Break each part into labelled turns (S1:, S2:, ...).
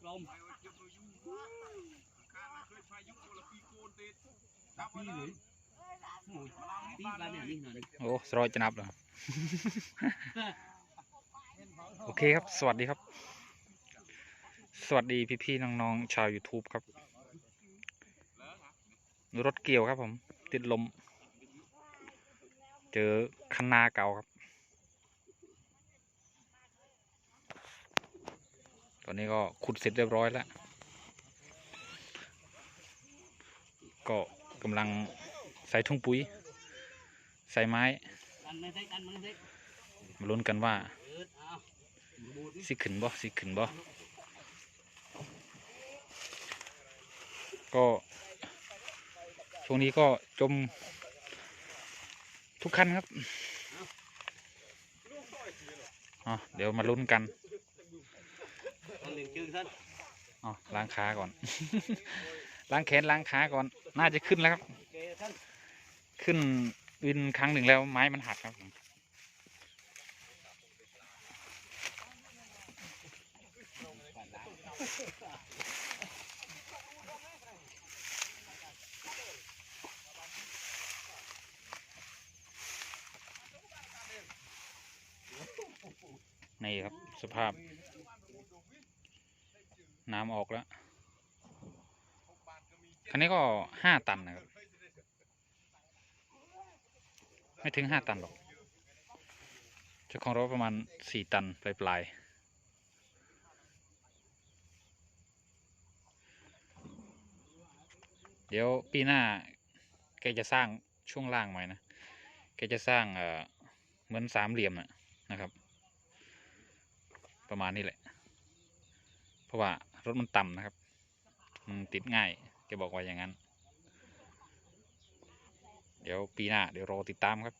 S1: กลม
S2: พี่เลยโอ้ย
S1: ปีบ้านเนี่ยนี่หน่อย
S3: โอ้สรอยจะนับเหรอ โอเคครับ สวัสดีครับ สวัสดีพี่ๆน้องๆชาว YouTube ครับ รถเกี่ยวครับผม ติดลม เจอคันนาเก่าครับ อนนี้ก็ขุดเสร็จเรียบร้อยแล้ว ก็กำลังใส่ถุงปุ๋ย ใส่ไม้
S1: มา
S3: ลุ้นกันว่าสิขึ้นบ่สิขึ้นบ่ก็ช่วงนี้ก็จมทุกคันครับเดี๋ยวมาลุ้นกัน
S1: อาหนึ่งชื่อท่าน
S3: อ๋อล้างขาก่อน ล้างแขนล้างขาก่อน น่าจะขึ้นแล้วครับ
S1: โอเคท่าน
S3: ขึ้นวินครั้งหนึ่งแล้วไม้มันหักครับผมนี่ครับสภาพ น้ำออกแล้ว คันนี้ก็ห้าตันนะครับ ไม่ถึงห้าตันหรอกเจ้าของรถประมาณสี่ตันปลายปลายๆเดี๋ยวปีหน้าแกจะสร้างช่วงล่างใหม่นะ แกจะสร้างเอ่อเหมือนสามเหลี่ยมนะครับ ประมาณนี้แหละ เพราะว่า รถมันต่ำนะครับมันติดง่ายแกบอกว่าอย่างนั้น เดี๋ยวปีหน้าเดี๋ยวรอติดตามครับ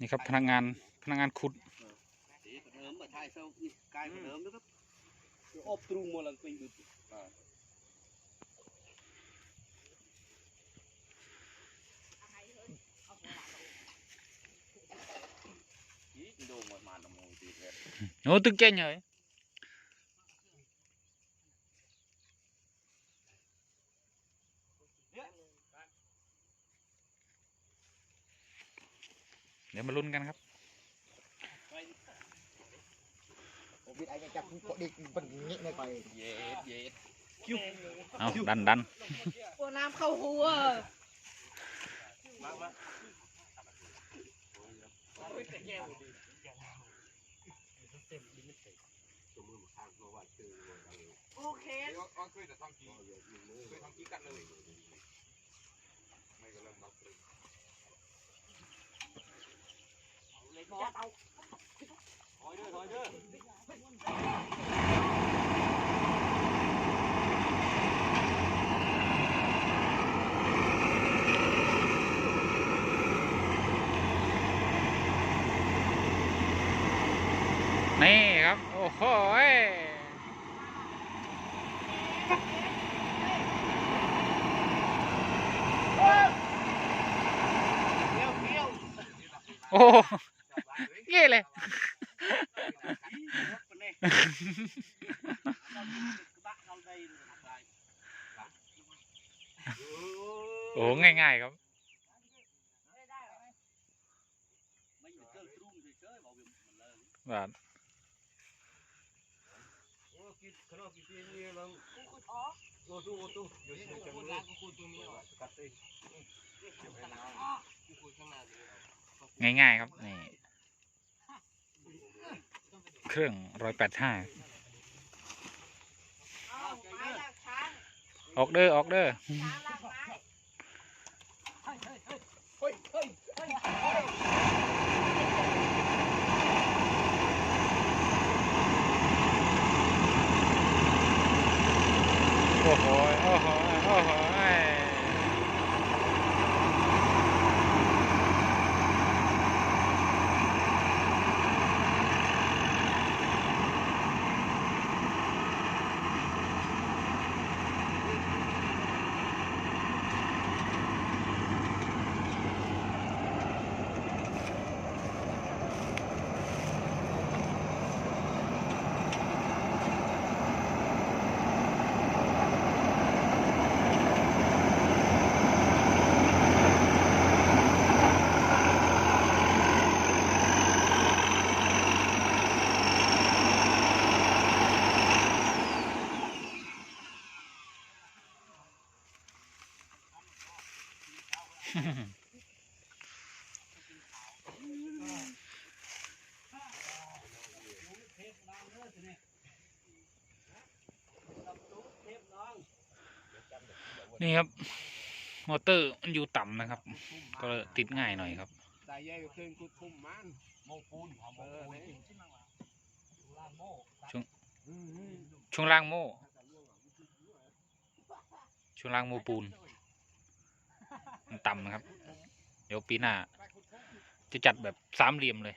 S3: นี่ครับพนักงานพนักงานขุด
S1: สีเดิมมาถ่ายเซลนี่กายเดิมนะครับอบตรุงมาลังเป็นดู
S2: ดูมันมาหนมงตีเลย
S3: โอ้ตึก เก่งเลยเดี๋ยวมาลุ้นกันครับ
S4: ผม biết anh ấy chắc cũng có đi bằng nhẹ này phải
S2: เย็ดเย็ด
S3: เอาดันดัน
S5: กลัวน้ำเข้าหัว โอเค
S2: เคยแต่ทำกี้เคยทำกี้กันเลยไม่ก็เริ่มรับเลย
S1: เลยบอสเอาถอยเด้อถอยเด้อ
S3: นี่ครับ โอ้โห ย
S1: เกี้ยวเกี้ย ว
S3: โอ้โหเย่เลย
S1: คนนี้บ้าเราได้
S3: โอ้โหง่ายๆครับ
S1: ไม่เป็นเครื่องตรุงเฉยๆบอกมันเลย
S3: บาท
S2: โอ้กินขนมกินที่นี่เราโอ้ตู้โอ้ตู้อยู่ที่จังเลยกัดเอง
S3: ง่ายๆครับนี่เครื่องร้อยแปดห้า
S5: เอาไม้ลากช้าง
S3: ออกเด้อออกเด้อ
S5: ช้าง
S3: นี่ครับ มอเตอร์มันอยู่ต่ำนะครับ ก็เลยติดง่ายหน่อยครับ
S2: แต่แย่ก็เครื่องกุดทุ่มมันโมปูนเออเนี่ย
S3: ช่วงล่างโม่ช่วงล่างโม่ปูนมัน ต่ำนะครับ เดี๋ยวปีหน้า จะจัดแบบสามเหลี่ยมเลย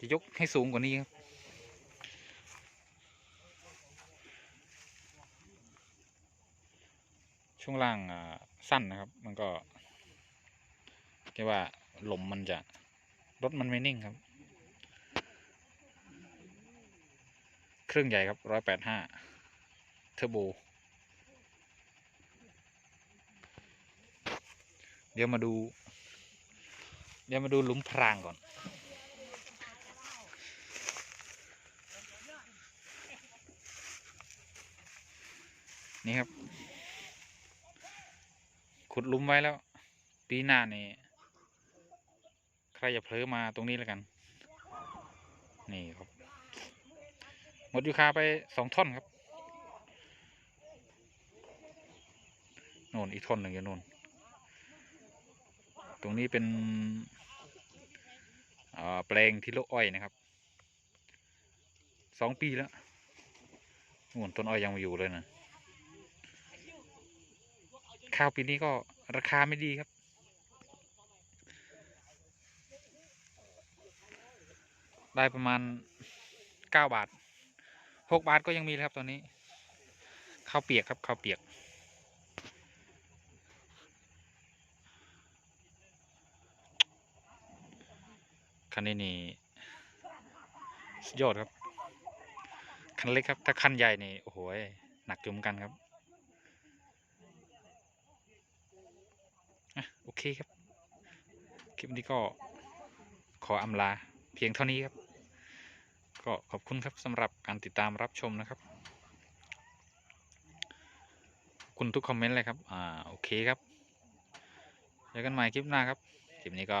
S3: จะยกให้สูงกว่านี้ครับช่วงล่างสั้นนะครับ มันก็แค่ว่าลมมันจะรถมันไม่นิ่งครับ เครื่องใหญ่ครับร้อยแปดห้าเทอร์โบ เดี๋ยวมาดู เดี๋ยวมาดูหลุมพรางก่อน นี่ครับ ขุดหลุมไว้แล้ว ปีหน้านี่ใครอย่าเผลอมาตรงนี้แล้วกัน นี่ครับ หมดยูคาไปสองท่อนครับ โน่นอีกท่อนหนึ่งอยู่โน่น ตรงนี้เป็นแปลงที่โลกอ้อยนะครับสองปีแล้วนู่นต้นอ้อยยังมาอยู่เลยนะข้าวปีนี้ก็ราคาไม่ดีครับ ได้ประมาณเก้าบาทหกบาทก็ยังมีเลยครับตอนนี้ข้าวเปียกครับข้าวเปียก คันนี้นี่สุดยอดครับ คันเล็กครับ ถ้าคันใหญ่นี่โอ้โหหนักอยู่เหมือนกันครับอะโอเคครับ คลิปนี้ก็ขออำลาเพียงเท่านี้ครับ ก็ขอบคุณครับสำหรับการติดตามรับชมนะครับ คุณทุกคอมเมนต์เลยครับ อ่า โอเคครับ เจอกันใหม่คลิปหน้าครับ คลิปนี้ก็